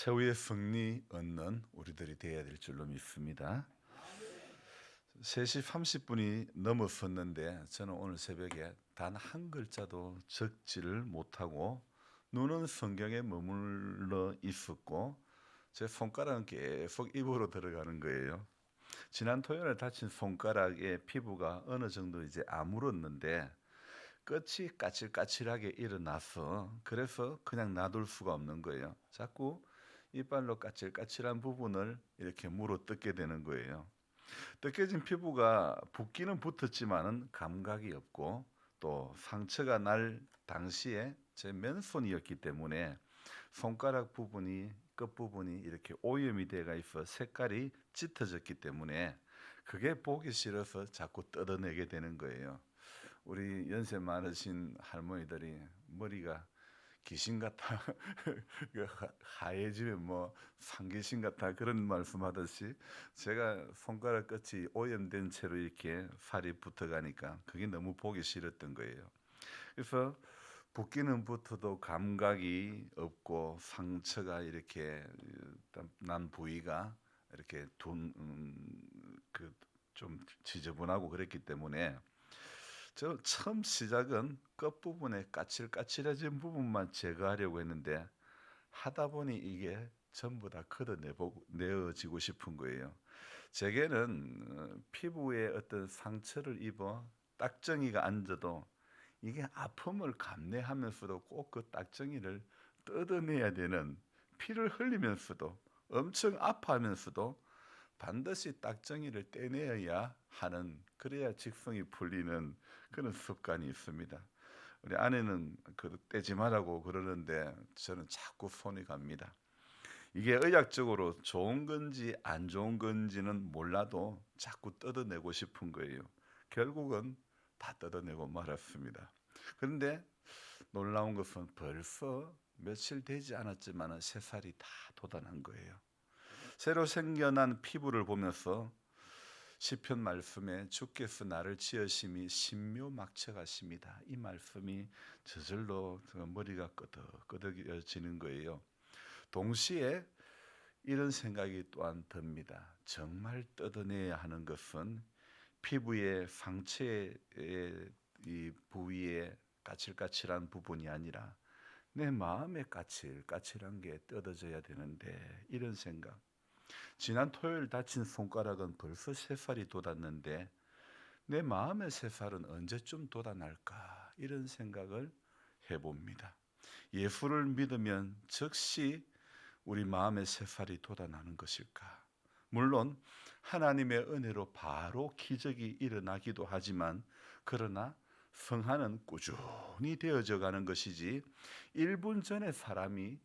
최후의 승리 얻는 우리들이 되어야 될 줄로 믿습니다. 3시 30분이 넘었었는데 저는 오늘 새벽에 단 한 글자도 적지를 못하고 눈은 성경에 머물러 있었고 제 손가락은 계속 입으로 들어가는 거예요. 지난 토요일에 다친 손가락의 피부가 어느 정도 이제 아물었는데 끝이 까칠까칠하게 일어나서 그래서 그냥 놔둘 수가 없는 거예요. 자꾸 이빨로 까칠까칠한 부분을 이렇게 물어 뜯게 되는 거예요. 뜯겨진 피부가 붓기는 붙었지만은 감각이 없고 또 상처가 날 당시에 제 맨손이었기 때문에 손가락 부분이 끝 부분이 이렇게 오염이 돼가 있어 색깔이 짙어졌기 때문에 그게 보기 싫어서 자꾸 뜯어내게 되는 거예요. 우리 연세 많으신 할머니들이 머리가 귀신 같아 그 하- 하얘지면 뭐 상귀신 같아 그런 말씀하듯이 제가 손가락 끝이 오염된 채로 이렇게 살이 붙어가니까 그게 너무 보기 싫었던 거예요. 그래서 붓기는 붙어도 감각이 없고 상처가 이렇게 난 부위가 이렇게 둔그좀 지저분하고 그랬기 때문에 저 처음 시작은 끝 부분에 까칠까칠해진 부분만 제거하려고 했는데 하다 보니 이게 전부 다 걷어내고 내어지고 싶은 거예요. 제게는 어, 피부에 어떤 상처를 입어 딱정이가 앉아도 이게 아픔을 감내하면서도 꼭 그 딱정이를 뜯어내야 되는 피를 흘리면서도 엄청 아파하면서도 반드시 딱정이를 떼내어야 하는 그래야 직성이 풀리는 그런 습관이 있습니다. 우리 아내는 그 떼지 말라고 그러는데 저는 자꾸 손이 갑니다. 이게 의학적으로 좋은 건지 안 좋은 건지는 몰라도 자꾸 뜯어내고 싶은 거예요. 결국은 다 뜯어내고 말았습니다. 그런데 놀라운 것은 벌써 며칠 되지 않았지만 새살이 다 돋아난 거예요. 새로 생겨난 피부를 보면서 시편 말씀에 주께서 나를 지으심이 신묘막측하십니다. 이 말씀이 저절로 저 머리가 끄덕끄덕여지는 거예요. 동시에 이런 생각이 또한 듭니다. 정말 뜯어내야 하는 것은 피부의 상처의 이 부위에 까칠까칠한 부분이 아니라 내 마음에 까칠까칠한 게 뜯어져야 되는데 이런 생각. 지난 토요일 다친 손가락은 벌써 세 살이 돋았는데 내 마음의 세 살은 언제쯤 돋아날까 이런 생각을 해봅니다. 예수를 믿으면 즉시 우리 마음의 세 살이 돋아나는 것일까? 물론 하나님의 은혜로 바로 기적이 일어나기도 하지만 그러나 성화는 꾸준히 되어져 가는 것이지 1분 전에 사람이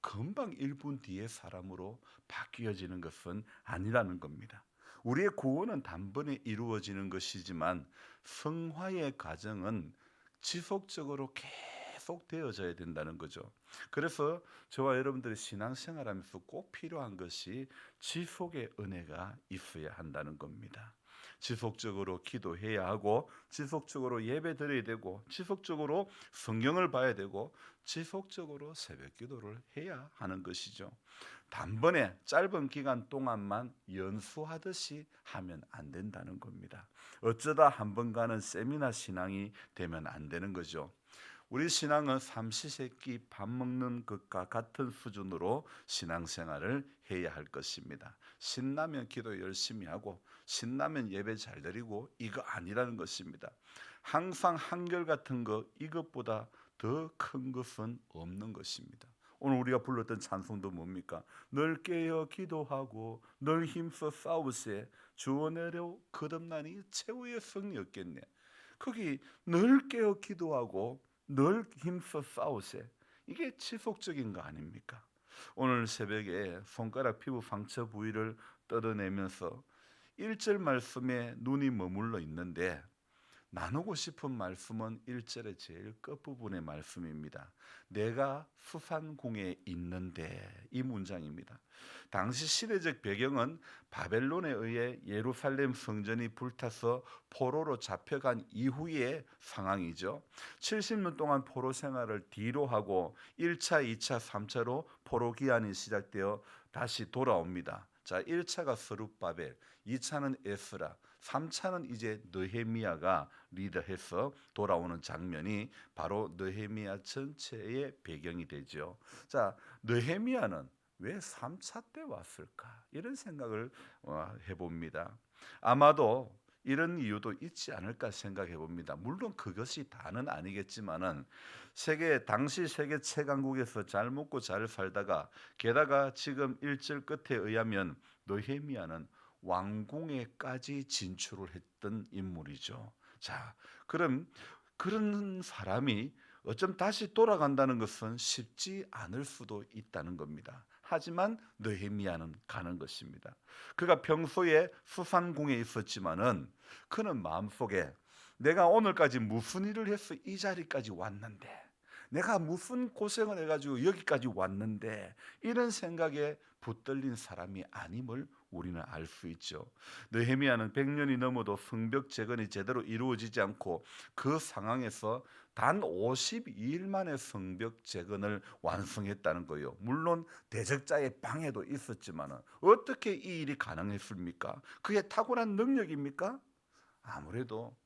금방 1분 뒤에 사람으로 바뀌어지는 것은 아니라는 겁니다. 우리의 구원은 단번에 이루어지는 것이지만 성화의 과정은 지속적으로 계속 되어져야 된다는 거죠. 그래서 저와 여러분들이 신앙생활하면서 꼭 필요한 것이 지속의 은혜가 있어야 한다는 겁니다. 지속적으로 기도해야 하고 지속적으로 예배 드려야 되고 지속적으로 성경을 봐야 되고 지속적으로 새벽 기도를 해야 하는 것이죠. 단번에 짧은 기간 동안만 연수하듯이 하면 안 된다는 겁니다. 어쩌다 한 번 가는 세미나 신앙이 되면 안 되는 거죠. 우리 신앙은 삼시세끼 밥 먹는 것과 같은 수준으로 신앙생활을 해야 할 것입니다. 신나면 기도 열심히 하고 신나면 예배 잘 드리고 이거 아니라는 것입니다. 항상 한결 같은 것 이것보다 더 큰 것은 없는 것입니다. 오늘 우리가 불렀던 찬송도 뭡니까? 널 깨어 기도하고 널 힘써 싸우세 주원내려 거듭나니 최후의 승리 얻겠네. 거기 널 깨어 기도하고 널 힘써 싸우세. 이게 지속적인 거 아닙니까? 오늘 새벽에 손가락 피부 상처 부위를 뜯어내면서 1절 말씀에 눈이 머물러 있는데 나누고 싶은 말씀은 1절의 제일 끝부분의 말씀입니다. 내가 수산궁에 있는데 이 문장입니다. 당시 시대적 배경은 바벨론에 의해 예루살렘 성전이 불타서 포로로 잡혀간 이후의 상황이죠. 70년 동안 포로 생활을 뒤로 하고 1차, 2차, 3차로 포로 기한이 시작되어 다시 돌아옵니다. 자, 1차가 서룹바벨, 2차는 에스라, 3차는 이제 느헤미야가 리더해서 돌아오는 장면이 바로 느헤미야 전체의 배경이 되죠. 자, 느헤미야는 왜 3차 때 왔을까? 이런 생각을 어, 해봅니다. 아마도 이런 이유도 있지 않을까 생각해 봅니다. 물론 그것이 다는 아니겠지만은 세계 당시 세계 최강국에서 잘 먹고 잘 살다가 게다가 지금 일절 끝에 의하면 느헤미야는 왕궁에까지 진출을 했던 인물이죠. 자, 그럼 그런 사람이 어쩜 다시 돌아간다는 것은 쉽지 않을 수도 있다는 겁니다. 하지만 느헤미야는 가는 것입니다. 그가 평소에 수산궁에 있었지만은 그는 마음속에 내가 오늘까지 무슨 일을 해서 이 자리까지 왔는데 내가 무슨 고생을 해가지고 여기까지 왔는데 이런 생각에 붙들린 사람이 아님을 우리는 알 수 있죠. 느헤미야는 100년이 넘어도 성벽 재건이 제대로 이루어지지 않고 그 상황에서 단 52일 만에 성벽 재건을 완성했다는 거예요. 물론 대적자의 방해도 있었지만 어떻게 이 일이 가능했습니까? 그게 탁월한 능력입니까? 아무래도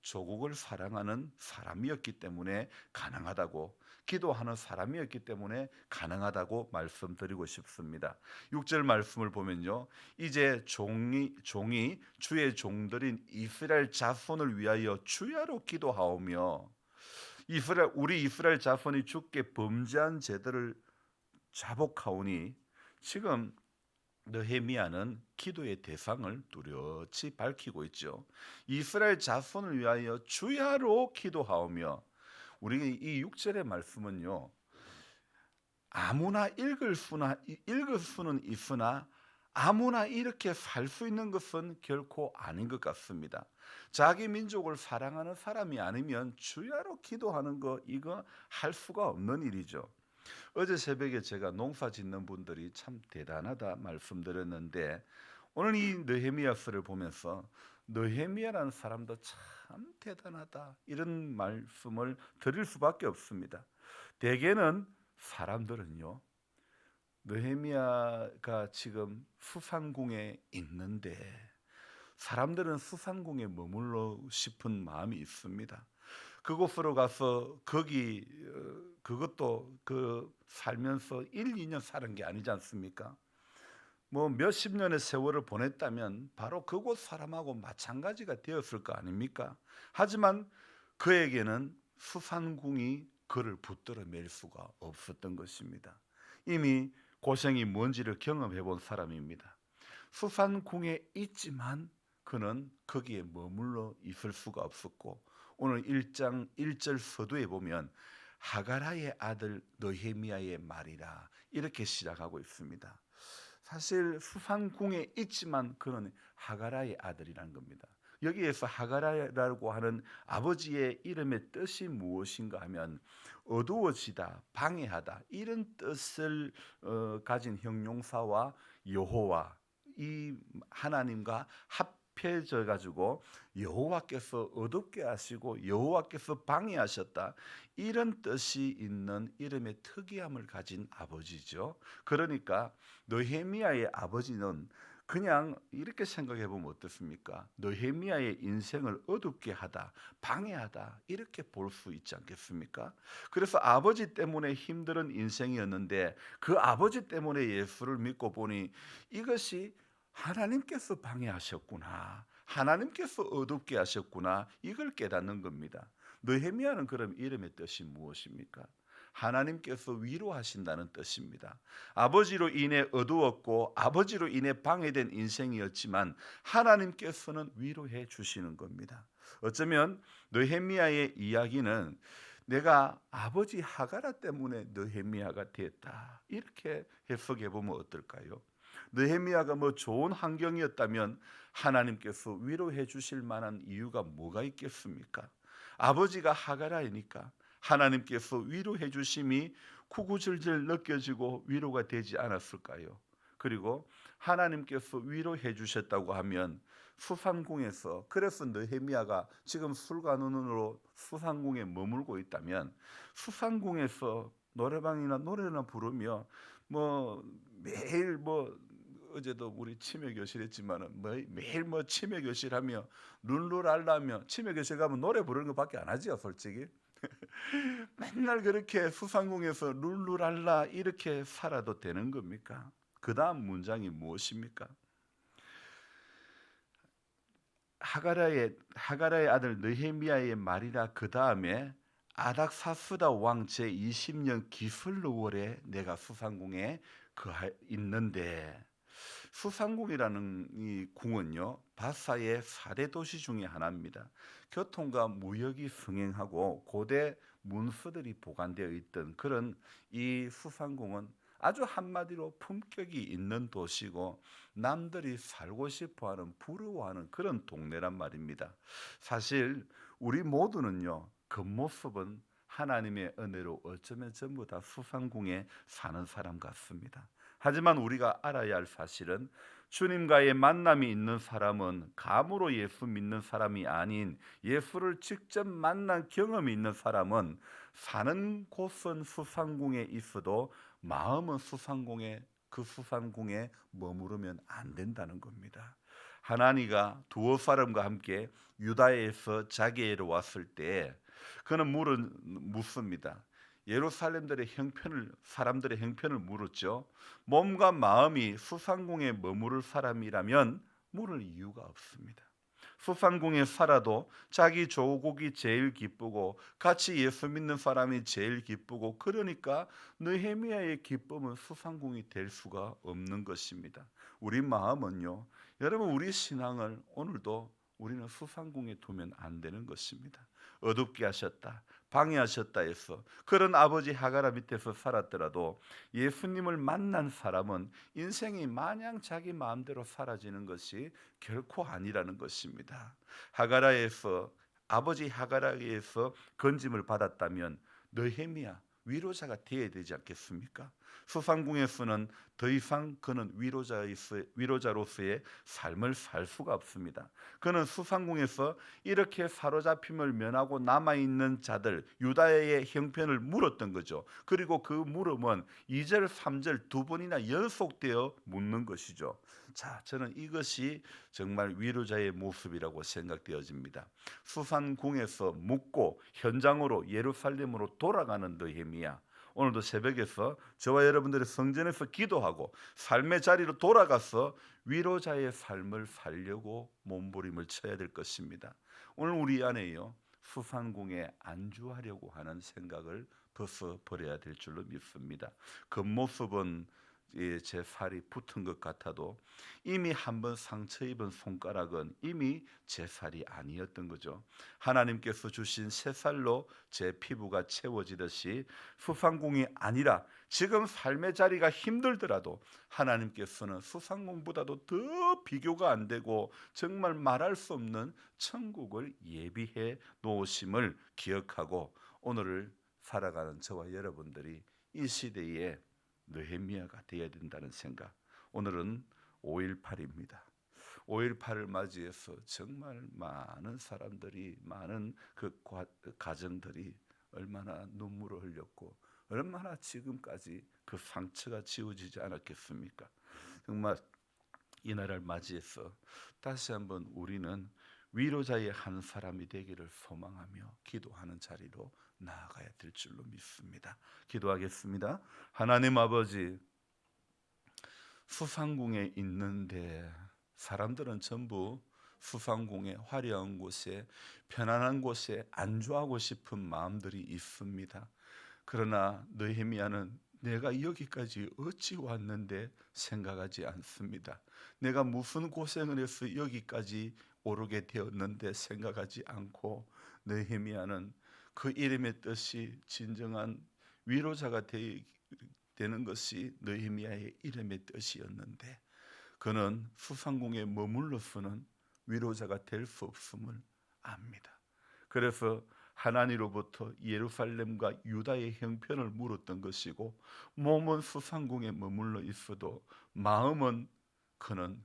조국을 사랑하는 사람이었기 때문에 가능하다고 기도하는 사람이었기 때문에 가능하다고 말씀드리고 싶습니다. 6절 말씀을 보면요. 이제 종이 종이 주의 종들인 이스라엘 자손을 위하여 주야로 기도하오며 이스라엘 우리 이스라엘 자손이 주께 범죄한 죄들을 자복하오니 지금 느헤미야는 기도의 대상을 뚜렷이 밝히고 있죠. 이스라엘 자손을 위하여 주야로 기도하오며 우리 이 6절의 말씀은요. 아무나 읽을 수나 읽을 수는 있으나 아무나 이렇게 살 수 있는 것은 결코 아닌 것 같습니다. 자기 민족을 사랑하는 사람이 아니면 주야로 기도하는 거 이거 할 수가 없는 일이죠. 어제 새벽에 제가 농사 짓는 분들이 참 대단하다 말씀드렸는데 오늘 이 느헤미야서를 보면서 느헤미야라는 사람도 참 대단하다 이런 말씀을 드릴 수밖에 없습니다. 대개는 사람들은요 느헤미야가 지금 수산궁에 있는데 사람들은 수산궁에 머물러 싶은 마음이 있습니다. 그곳으로 가서 거기 어, 그것도 그 살면서 1, 2년 사는 게 아니지 않습니까? 뭐 몇십 년의 세월을 보냈다면 바로 그곳 사람하고 마찬가지가 되었을 거 아닙니까? 하지만 그에게는 수산궁이 그를 붙들어 맬 수가 없었던 것입니다. 이미 고생이 뭔지를 경험해 본 사람입니다. 수산궁에 있지만 그는 거기에 머물러 있을 수가 없었고 오늘 1장 1절 서두에 보면 하가라의 아들 느헤미야의 말이라 이렇게 시작하고 있습니다. 사실 수산궁에 있지만 그는 하가라의 아들이라는 겁니다. 여기에서 하가라라고 하는 아버지의 이름의 뜻이 무엇인가 하면 어두워지다, 방해하다 이런 뜻을 어, 가진 형용사와 여호와 이 하나님과 합 해져 가지고 여호와께서 어둡게 하시고 여호와께서 방해하셨다 이런 뜻이 있는 이름의 특이함을 가진 아버지죠. 그러니까 느헤미야의 아버지는 그냥 이렇게 생각해 보면 어떻습니까? 느헤미야의 인생을 어둡게 하다, 방해하다 이렇게 볼 수 있지 않겠습니까? 그래서 아버지 때문에 힘든 인생이었는데 그 아버지 때문에 예수를 믿고 보니 이것이 하나님께서 방해하셨구나. 하나님께서 어둡게 하셨구나. 이걸 깨닫는 겁니다. 느헤미야는 그럼 이름의 뜻이 무엇입니까? 하나님께서 위로하신다는 뜻입니다. 아버지로 인해 어두웠고 아버지로 인해 방해된 인생이었지만 하나님께서는 위로해 주시는 겁니다. 어쩌면 느헤미야의 이야기는 내가 아버지 하가라 때문에 느헤미야가 됐다. 이렇게 해석해 보면 어떨까요? 느헤미야가 뭐 좋은 환경이었다면 하나님께서 위로해 주실 만한 이유가 뭐가 있겠습니까? 아버지가 하가라이니까 하나님께서 위로해 주심이 구구절절 느껴지고 위로가 되지 않았을까요? 그리고 하나님께서 위로해 주셨다고 하면 수산궁에서 그래서 느헤미야가 지금 술관원으로 수산궁에 머물고 있다면 수산궁에서 노래방이나 노래나 부르며 뭐 매일 뭐 어제도 우리 치매 교실 했지만은 뭐 매일 뭐 치매 교실 하며 룰루랄라며 치매 교실 가면 노래 부르는 것밖에 안 하지요 솔직히 맨날 그렇게 수상궁에서 룰루랄라 이렇게 살아도 되는 겁니까? 그 다음 문장이 무엇입니까? 하가라의 하가라의 아들 느헤미야의 말이라 그 다음에 아닥사스다 왕 제 20년 기슬로월에 내가 수상궁에 그 있는데 수상궁이라는 이 궁은요 바사의 사대 도시 중에 하나입니다. 교통과 무역이 성행하고 고대 문서들이 보관되어 있던 그런 이 수상궁은 아주 한마디로 품격이 있는 도시고 남들이 살고 싶어하는 부러워하는 그런 동네란 말입니다. 사실 우리 모두는요 겉모습은 하나님의 은혜로 어쩌면 전부 다 수상궁에 사는 사람 같습니다. 하지만 우리가 알아야 할 사실은 주님과의 만남이 있는 사람은 감으로 예수 믿는 사람이 아닌 예수를 직접 만난 경험이 있는 사람은 사는 곳은 수상궁에 있어도 마음은 수상궁에 그 수상궁에 머무르면 안 된다는 겁니다. 하나니가 두어 사람과 함께 유다에서 자기에로 왔을 때 그는 물은 묻습니다. 예루살렘들의 형편을 사람들의 형편을 물었죠. 몸과 마음이 수상궁에 머무를 사람이라면 물을 이유가 없습니다. 수상궁에 살아도 자기 조국이 제일 기쁘고 같이 예수 믿는 사람이 제일 기쁘고 그러니까 느헤미야의 기쁨은 수상궁이 될 수가 없는 것입니다. 우리 마음은요. 여러분 우리 신앙을 오늘도 우리는 수상궁에 두면 안 되는 것입니다. 어둡게 하셨다. 방해하셨다 해서 그런 아버지 하가라 밑에서 살았더라도 예수님을 만난 사람은 인생이 마냥 자기 마음대로 사라지는 것이 결코 아니라는 것입니다. 하가라에서 아버지 하가라에서 건짐을 받았다면 느헤미야 위로자가 되어야 되지 않겠습니까? 수상궁에서는 더 이상 그는 위로자로서의 삶을 살 수가 없습니다. 그는 수상궁에서 이렇게 사로잡힘을 면하고 남아 있는 자들 유다의 형편을 물었던 거죠. 그리고 그 물음은 2절, 3절 두 번이나 연속되어 묻는 것이죠. 자, 저는 이것이 정말 위로자의 모습이라고 생각되어집니다. 수산궁에서 묵고 현장으로 예루살렘으로 돌아가는 느헤미야. 오늘도 새벽에서 저와 여러분들의 성전에서 기도하고 삶의 자리로 돌아가서 위로자의 삶을 살려고 몸부림을 쳐야 될 것입니다. 오늘 우리 안에요 수상궁에 안주하려고 하는 생각을 벗어 버려야 될 줄로 믿습니다. 겉모습은 제 살이 붙은 것 같아도 이미 한 번 상처 입은 손가락은 이미 제 살이 아니었던 거죠. 하나님께서 주신 새 살로 제 피부가 채워지듯이 수상공이 아니라 지금 삶의 자리가 힘들더라도 하나님께서는 수상공보다도 더 비교가 안 되고 정말 말할 수 없는 천국을 예비해 놓으심을 기억하고 오늘을 살아가는 저와 여러분들이 이 시대에 느헤미야가 되어야 된다는 생각. 오늘은 5.18입니다. 5.18을 맞이해서 정말 많은 사람들이 많은 그 가정들이 얼마나 눈물을 흘렸고 얼마나 지금까지 그 상처가 지워지지 않았겠습니까? 정말 이 날을 맞이해서 다시 한번 우리는 위로자의 한 사람이 되기를 소망하며 기도하는 자리로 나아가야 될 줄로 믿습니다. 기도하겠습니다. 하나님 아버지 수상궁에 있는데 사람들은 전부 수상궁의 화려한 곳에 편안한 곳에 안주하고 싶은 마음들이 있습니다. 그러나 느헤미야는 내가 여기까지 어찌 왔는데 생각하지 않습니다. 내가 무슨 고생을 해서 여기까지 오르게 되었는데 생각하지 않고 느헤미야는 그 이름의 뜻이 진정한 위로자가 되 는 것이 느헤미야의 이름의 뜻이었는데 그는 수상궁에 머물러서는 위로자가 될 수 없음을 압니다. 그래서 하나님으로부터 예루살렘과 유다의 형편을 물었던 것이고 몸은 수상궁에 머물러 있어도 마음은 그는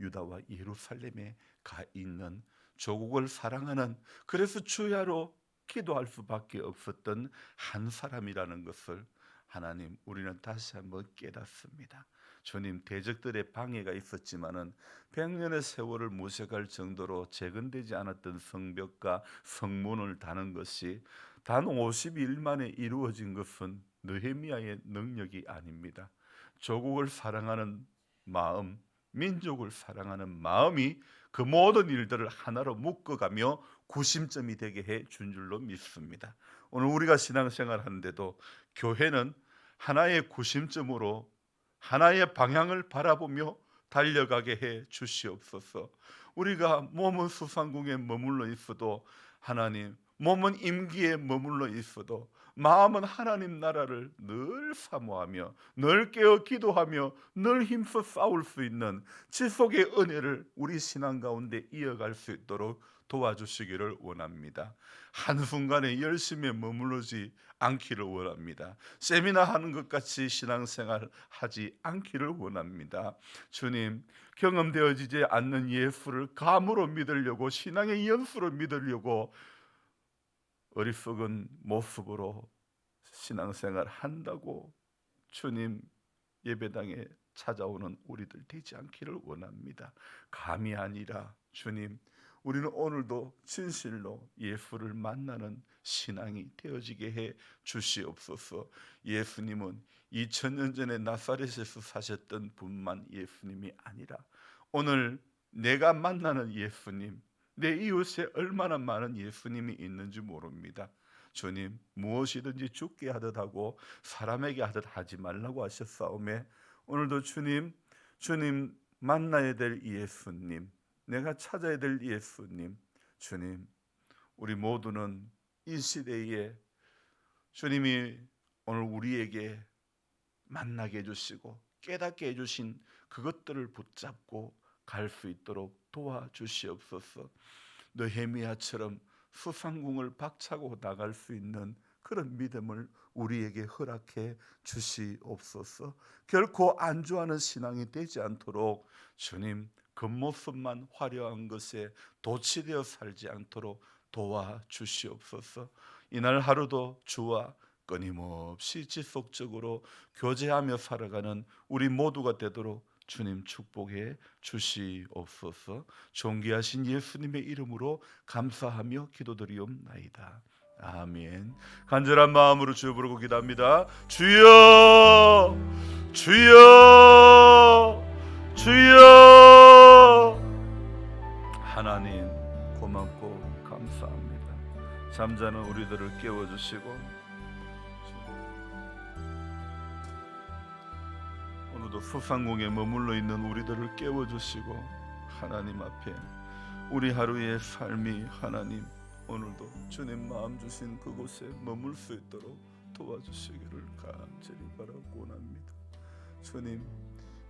유다와 예루살렘에 가 있는 조국을 사랑하는 그래서 주야로 기도할 수밖에 없었던 한 사람이라는 것을 하나님 우리는 다시 한번 깨닫습니다. 주님 대적들의 방해가 있었지만은 100년의 세월을 모셔갈 정도로 재건되지 않았던 성벽과 성문을 다는 것이 단 50일 만에 이루어진 것은 느헤미야의 능력이 아닙니다. 조국을 사랑하는 마음, 민족을 사랑하는 마음이 그 모든 일들을 하나로 묶어가며 구심점이 되게 해 준 줄로 믿습니다. 오늘 우리가 신앙생활 하는데도 교회는 하나의 구심점으로 하나의 방향을 바라보며 달려가게 해 주시옵소서. 우리가 몸은 수상궁에 머물러 있어도 하나님, 몸은 임기에 머물러 있어도 마음은 하나님 나라를 늘 사모하며 늘 깨어 기도하며 늘 힘써 싸울 수 있는 지속의 은혜를 우리 신앙 가운데 이어갈 수 있도록 도와주시기를 원합니다. 한순간에 열심히 머무르지 않기를 원합니다. 세미나 하는 것 같이 신앙생활 하지 않기를 원합니다. 주님, 경험되어지지 않는 예수를 감으로 믿으려고 신앙의 연수로 믿으려고 어리석은 모습으로 신앙생활 한다고 주님 예배당에 찾아오는 우리들 되지 않기를 원합니다. 감이 아니라 주님 우리는 오늘도 진실로 예수를 만나는 신앙이 되어지게 해 주시옵소서. 예수님은 2000년 전에 나사렛에서 사셨던 분만 예수님이 아니라 오늘 내가 만나는 예수님, 내 이웃에 얼마나 많은 예수님이 있는지 모릅니다. 주님 무엇이든지 죽게 하듯 하고 사람에게 하듯 하지 말라고 하셨사오매 오늘도 주님 주님 만나야 될 예수님 내가 찾아야 될 예수님 주님 우리 모두는 이 시대에 주님이 오늘 우리에게 만나게 해주시고 깨닫게 해주신 그것들을 붙잡고 갈 수 있도록 도와주시옵소서. 느헤미야처럼 수상궁을 박차고 나갈 수 있는 그런 믿음을 우리에게 허락해 주시옵소서. 결코 안주하는 신앙이 되지 않도록 주님 겉모습만 화려한 것에 도취되어 살지 않도록 도와 주시옵소서. 이날 하루도 주와 끊임없이 지속적으로 교제하며 살아가는 우리 모두가 되도록 주님 축복해 주시옵소서. 존귀하신 예수님의 이름으로 감사하며 기도드리옵나이다. 아멘. 간절한 마음으로 주여 부르고 기도합니다. 주여, 주여, 주여. 하나님 고맙고 감사합니다. 잠자는 우리들을 깨워주시고 오늘도 수상궁에 머물러 있는 우리들을 깨워주시고 하나님 앞에 우리 하루의 삶이 하나님 오늘도 주님 마음 주신 그곳에 머물 수 있도록 도와주시기를 간절히 바라고 원합니다. 주님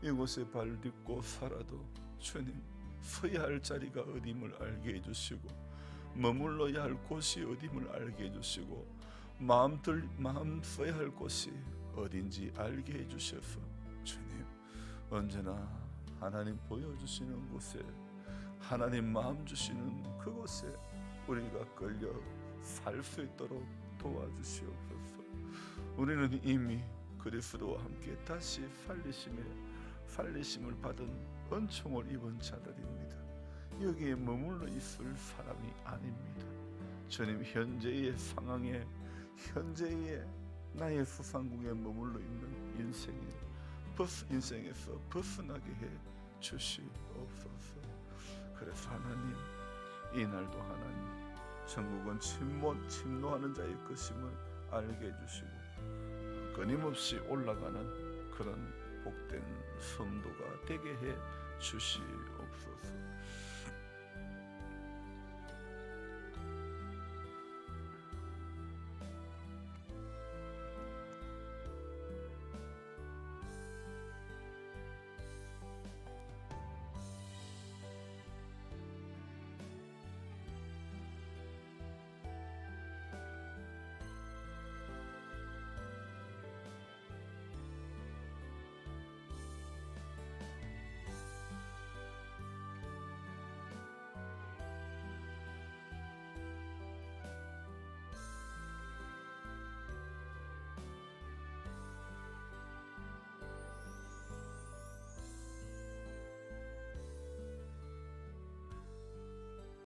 이곳에 발 딛고 살아도 주님 서야 할 자리가 어dim을 알게 해주시고 머물러야 할 곳이 어dim을 알게 해주시고 마음 들 마음 써야 할 곳이 어딘지 알게 해주셔서 주님 언제나 하나님 보여주시는 곳에 하나님 마음 주시는 그곳에 우리가 끌려 살 수 있도록 도와주시옵소서. 우리는 이미 그리스도와 함께 다시 살리심에 살리심을 받은 은총을 입은 자들입니다. 여기에 머물러 있을 사람이 아닙니다. 주님 현재의 상황에 현재의 나의 수상궁에 머물러 있는 인생에 버스 인생에서 벗어나게 해 주시옵소서. 그래서 하나님 이 날도 하나님 천국은 침몰 침노하는 자의 것임을 알게 해주시고 끊임없이 올라가는 그런 복된 성도가 되게 해 주시옵소서.